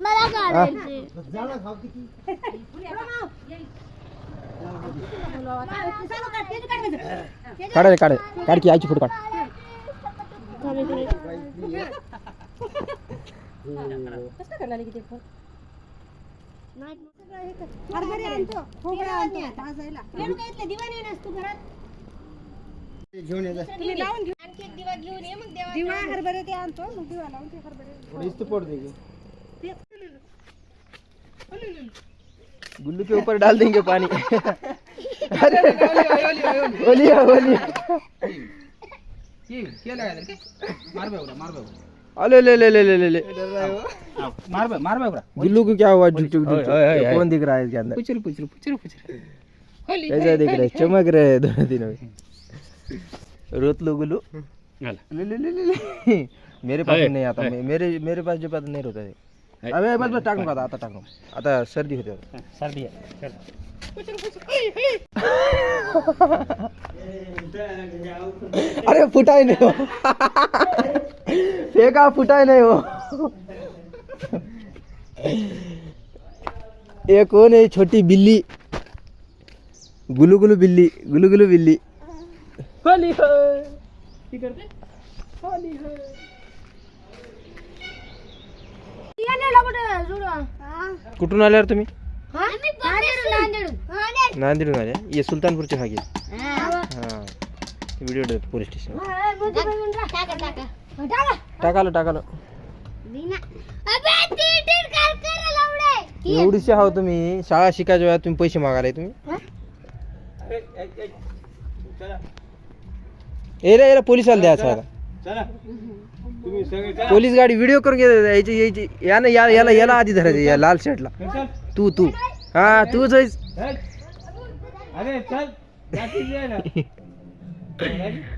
मला काढायचे काढ रे. काढ काढ की आईची फोटो काढ. खोबरं आणतो. भाजायला. घेऊन तुम्ही लावून घेऊ. दिवा हरभरे ते आणतो मग दिवा लावून ते हरभरे. थोडी इस्त पोट दे गुल्लू के ऊपर डाल देंगे पानी. अरे. ओली है, ओली है। अले ले ले ले ले ले ले. गुल्लू को क्या हुआ? झुक झुक झुक झुक? ये कौन दिख रहा है इसके अंदर? कैसा दिख रहा है चमक रहे हैं दोनों तीनों रोत लो गुल्लू ले ले ले ले ले। मेरे पास नहीं आता मेरे मेरे पास जो पास नहीं रोता है। अबे बस बस टाकू आता आता टाकू आता सर्दी होते. सर्दी आहे अरे फुटाई नहीं हो। फेंका फुटाई नहीं हो। ये कौन है छोटी बिल्ली? गुलू गुलू बिल्ली गुलू गुलू बिल्ली। होली हो कुठून आल्यावर तुम्ही? नांदेडून आले ये सुलतानपूरचे भागी हां. व्हिडिओ पोलीस स्टेशन टाकालो टाकालो. एवढीशी आहो तुम्ही. शाळा शिकायच्या वेळा तुम्ही पैसे मागायला तुम्ही. ए रे ए रे पोलिसाला द्यायचं आता सगळे चला. पोलीस गाडी व्हिडिओ करून घे यायची यायची यानं या याला याला आधी धरायचं या लाल शर्टला. तू तू. हा तूच आहेस चल. अरे चल.